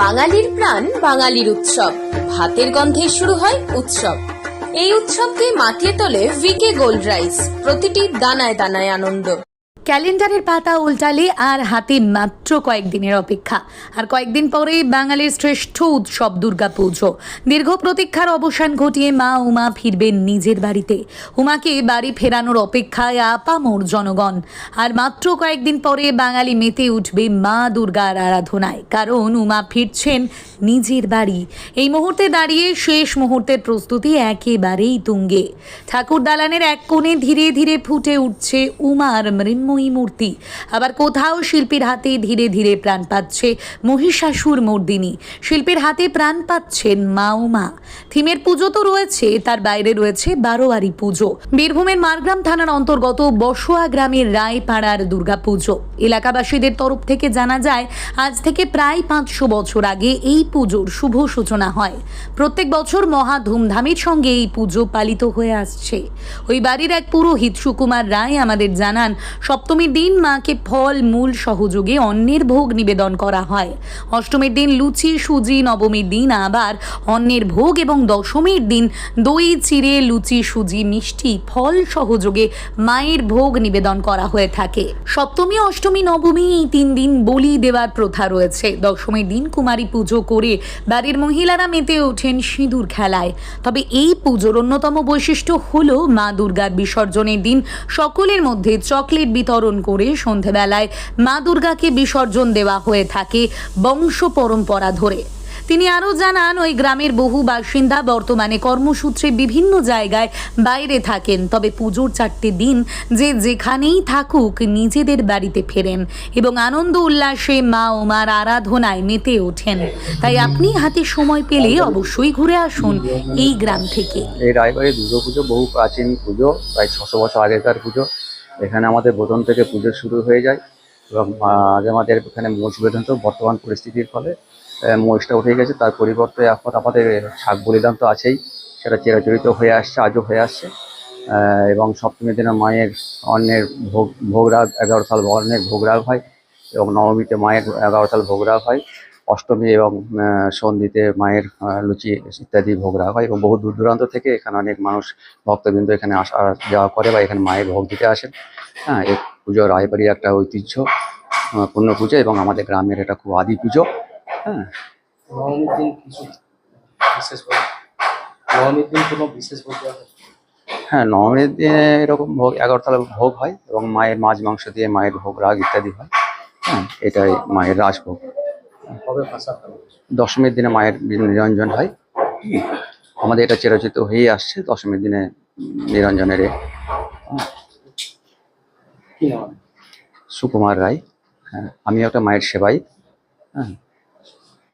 বাঙালির প্রাণ বাঙালির উৎসব। ভাতের গন্ধে শুরু হয় উৎসব। এই উৎসবকে মাতিয়ে তোলে ভিকে গোল্ড রাইস প্রতিটি দানায় দানায় আনন্দ। ক্যালেন্ডারের পাতা উল্টালে আর হাতে মাত্র কয়েকদিনের অপেক্ষা। আর কয়েকদিন পরে বাঙালির শ্রেষ্ঠ উৎসব দুর্গাপুজো। দীর্ঘ প্রতীক্ষার অবসান ঘটিয়ে মা উমা ফিরবেন নিজের বাড়িতে। উমাকে বাড়ি ফেরানোর অপেক্ষায় আপামোর জনগণ। আর মাত্র কয়েকদিন পরে বাঙালি মেতে উঠবে মা দুর্গার আরাধনায়। কারণ উমা ফিরছেন নিজের বাড়ি। এই মুহূর্তে দাঁড়িয়ে শেষ মুহূর্তের প্রস্তুতি একেবারেই তুঙ্গে। ঠাকুর দালানের এক কোণে ধীরে ধীরে ফুটে উঠছে উমার মৃন্ময়ী মূর্তি। আবার কোথাও শিল্পীর হাতে ধীরে ধীরে প্রাণ পাচ্ছে মহিষাসুর মর্দিনী। শিল্পীর হাতে প্রাণ পাচ্ছেন মা। থিমের পুজো তো রয়েছে, তার বাইরে রয়েছে বারোয়ারি পুজো। বীরভূমের মারগ্রাম থানার অন্তর্গত বসুয়া গ্রামের রায়পাড়ার দুর্গাপুজো। এলাকাবাসীদের তরফ থেকে জানা যায়, আজ থেকে প্রায় পাঁচশো বছর আগে এই পুজোর শুভ সূচনা হয়। প্রত্যেক বছর মহা ধুমধামের সঙ্গে এই পুজো পালিত হয়ে আসছে। ওই বাড়ির এক পুরোহিত সুকুমার রায় আমাদের জানান সপ্তমীর দিন মাকে ফল, মূল সহযোগে অন্যের ভোগ নিবেদন করা হয়। অষ্টমীর দিন লুচি, সুজি, নবমীর দিন আবার অন্যের ভোগ এবং দশমীর দিন দই, চিড়ে, লুচি, সুজি, মিষ্টি, ফল সহযোগে মায়ের ভোগ নিবেদন করা হয়ে থাকে। সপ্তমী, অষ্টমী, নবমী এই তিন দিন বলি দেওয়ার প্রথা রয়েছে। দশমীর দিন কুমারী পুজো করে বাড়ির মহিলারা মেতে ওঠেন সিঁদুর খেলায়। তবে এই পুজোর অন্যতম বৈশিষ্ট্য হলো মা দুর্গার বিসর্জনের দিন সকলের মধ্যে চকলেট বিতরণ করে সন্ধেবেলায় মা দুর্গাকে বিসর্জন দেওয়া হয়ে থাকে বংশ পরম্পরা ধরে। তিনি আরও জানান, ওই গ্রামের বহু বাসিন্দা বর্তমানে কর্মসূত্রে বিভিন্ন জায়গায় বাইরে থাকেন। তবে পুজোর চারটে দিন যে যেখানেই থাকুক নিজেদের বাড়িতে ফেরেন এবং আনন্দ উল্লাসে মা ও মার আরাধনায় মেতে ওঠেন। তাই আপনি হাতে সময় পেলে অবশ্যই ঘুরে আসুন এই গ্রাম থেকে। এই রায়বাড়ি দুর্গা পুজো বহু প্রাচীন পুজো, প্রায় ছশো বছর আগেকার পুজো। এখানে আমাদের বোধন থেকে পুজো শুরু হয়ে যায় এবং আমাদের এখানে মোষ বেঁধন তো বর্তমান পরিস্থিতির ফলে মোষটা উঠে গেছে। তার পরিবর্তে এখন আমাদের শাক বলিদান তো আছেই, সেটা চিরাচরিত হয়ে আসছে, আজও হয়ে আসছে। এবং সপ্তমীর দিনে মায়ের অন্যের ভোগ, ভোগরাগ, এগারো সাল অন্যের ভোগরাগ হয় এবং নবমীতে মায়ের এগারো সাল ভোগরাগ হয়। অষ্টমী এবং সন্ধিতে মায়ের লুচি ইত্যাদি ভোগরাগ হয় এবং বহু দূর দূরান্ত থেকে এখানে অনেক মানুষ ভক্তবৃন্দ এখানে আসা যাওয়া করে বা এখানে মায়ের ভোগ দিতে আসেন। হ্যাঁ এই পুজো রায়বাড়ির একটা ঐতিহ্য পূর্ণ পুজো এবং আমাদের গ্রামের এটা খুব আদি পুজো। হ্যাঁ। নবমীর দিন বিশেষ করে কোনো বিশেষ বলতে হ্যাঁ? নবমীর দিনে এরকম ভোগ এগারো তালা ভোগ হয় এবং মায়ের মাছ মাংস দিয়ে মায়ের ভোগ রাগ ইত্যাদি হয়। হ্যাঁ এটাই মায়ের রাজভোগ। দশমীর দিনে মায়ের নিরঞ্জন হয়। আমাদের এটা চিরচিত হয়ে আসছে দশমীর দিনে নিরঞ্জনের সুকুমার রায়। হ্যাঁ আমিও একটা মায়ের সেবাই। হ্যাঁ।